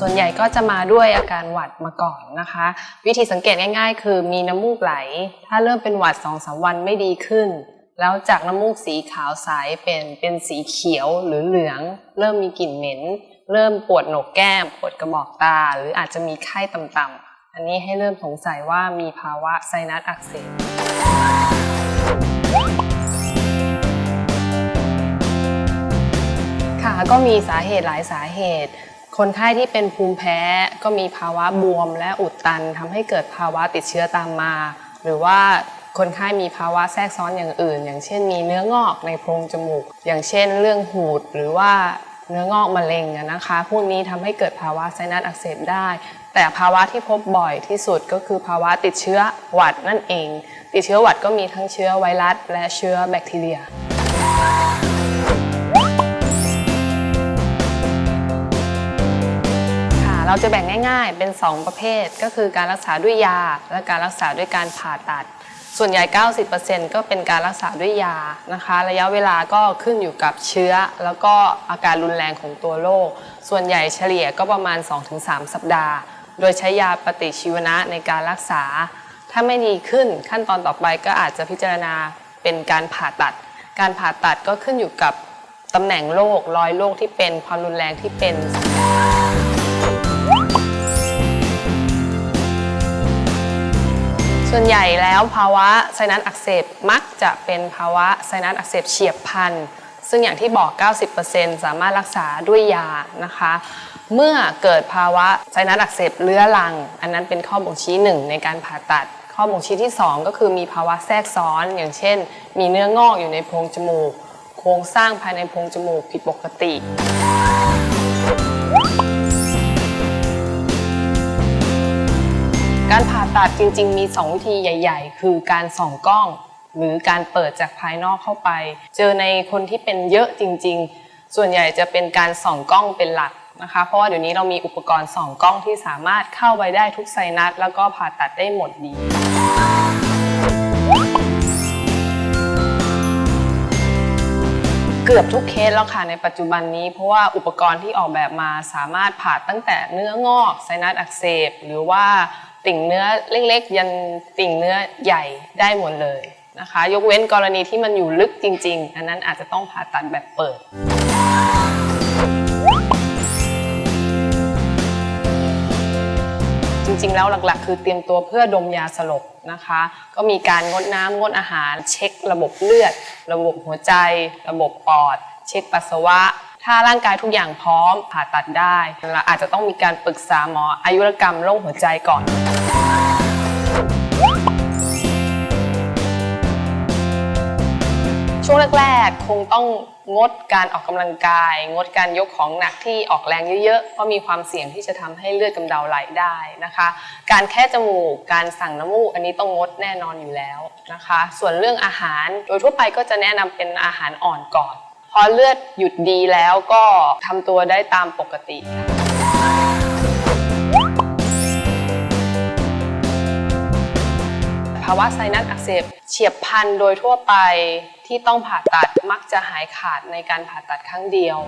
ส่วนใหญ่ก็จะมาด้วยอาการหวัดมาก่อนนะคะ วิธีสังเกตง่าย ๆ คือมีน้ำมูกไหล ถ้าเริ่มเป็นหวัด2องสาวันไม่ดีขึ้น แล้วจากน้ำมูกสีขาวใสเป็นเป็นสีเขียวหรือเหลือง เริ่มมีกลิ่นเหม็น เริ่มปวดโหนกแก้ม ปวดกระบอกตา หรืออาจจะมีไข้ต่ำๆอันนี้ให้เริ่มสงสัยว่ามีภาวะไซนัสอักเสบค่ะก็มีสาเหตุหลายสาเหตุ คนไข้ที่เป็นภูมิแพ้ก็มีภาวะบวมและอุดตันทำให้เกิดภาวะติดเชื้อตามมา หรือว่าคนไข้มีภาวะแทรกซ้อนอย่างอื่น อย่างเช่น มีเนื้องอกในโพรงจมูก อย่างเช่น เรื่องหูดหรือว่าเนื้องอกมะเร็งนะคะ พวกนี้ทำให้เกิดภาวะไซนัสอักเสบได้ แต่ภาวะที่พบบ่อยที่สุดก็คือภาวะติดเชื้อหวัดนั่นเอง ติดเชื้อหวัดก็มีทั้งเชื้อไวรัสและเชื้อแบคทีเรีย เราจะแบ่งง่ายๆ เป็น 2 ประเภท ก็คือการรักษาด้วยยา และการรักษาด้วยการผ่าตัด ส่วนใหญ่ 90%ก็เป็นการรักษาด้วยยานะคะ ระยะเวลาก็ขึ้นอยู่กับเชื้อ แล้วก็อาการรุนแรงของตัวโรค ส่วนใหญ่เฉลี่ยก็ประมาณ 2-3 สัปดาห์ โดยใช้ยาปฏิชีวนะในการรักษา ถ้าไม่ดีขึ้นขั้นตอนต่อไปก็อาจจะพิจารณาเป็นการผ่าตัด การผ่าตัดก็ขึ้นอยู่กับตำแหน่งโรครอยโรคที่เป็นความรุนแรงที่เป็น ส่วนใหญ่แล้วภาวะไซนัสอักเสบมักจะเป็นภาวะไซนัสอักเสบเฉียบพลันซึ่งอย่างที่บอก 90%สามารถรักษาด้วยยานะคะ เมื่อเกิดภาวะไซนัสอักเสบเรื้อรัง อันนั้นเป็นข้อบ่งชี้หนึ่งในการผ่าตัด ข้อบ่งชี้ที่ 2 ก็คือมีภาวะแทรกซ้อน อย่างเช่น มีเนื้องอกอยู่ในโพรงจมูก โครงสร้างภายในโพรงจมูกผิดปกติ การผ่าตัดจริง ๆ มี 2 วิธีใหญ่ ๆ คือการส่องกล้อง หรือการเปิดจากภายนอกเข้าไป เจอในคนที่เป็นเยอะจริง ๆ ส่วนใหญ่จะเป็นการส่องกล้องเป็นหลักนะคะ เพราะว่าเดี๋ยวนี้เรามีอุปกรณ์ส่องกล้องที่สามารถเข้าไปได้ทุกไซนัสแล้วก็ผ่าตัดได้หมดดีเกือบทุกเคสแล้วค่ะในปัจจุบันนี้ เพราะว่าอุปกรณ์ที่ออกแบบมาสามารถผ่าตั้งแต่เนื้องอกไซนัสอักเสบ หรือว่า ติ่งเนื้อเล็กๆ ยันติ่งเนื้อใหญ่ได้หมดเลยนะคะ ยกเว้นกรณีที่มันอยู่ลึกจริง ๆ อันนั้นอาจจะต้องผ่าตัดแบบเปิด จริงๆ แล้วหลักๆ คือเตรียมตัวเพื่อดมยาสลบนะคะ ก็มีการงดน้ำงดอาหาร เช็คระบบเลือด ระบบหัวใจ ระบบปอด เช็คปัสสาวะ ถ้าร่างกายทุกอย่างพร้อมผ่าตัดได้เราอาจจะต้องมีการปรึกษาหมออายุรกรรมโรคหัวใจก่อน ช่วงแรกๆ คงต้องงดการออกกำลังกาย งดการยกของหนักที่ออกแรงเยอะๆ เพราะมีความเสี่ยงที่จะทำให้เลือดกำเดาไหลได้นะคะ การแค่จมูก การสั่งน้ำมูก อันนี้ต้องงดแน่นอนอยู่แล้วนะคะ ส่วนเรื่องอาหารโดยทั่วไปก็จะแนะนำเป็นอาหารอ่อนก่อน อเลือดหยุดดีแล้วก็ทำตัวได้ตามปกติค่ะ ภาวะไซนัสอักเสบเฉียบพลันโดยทั่วไปที่ต้องผ่าตัดมักจะหายขาดในการผ่าตัดครั้งเดียว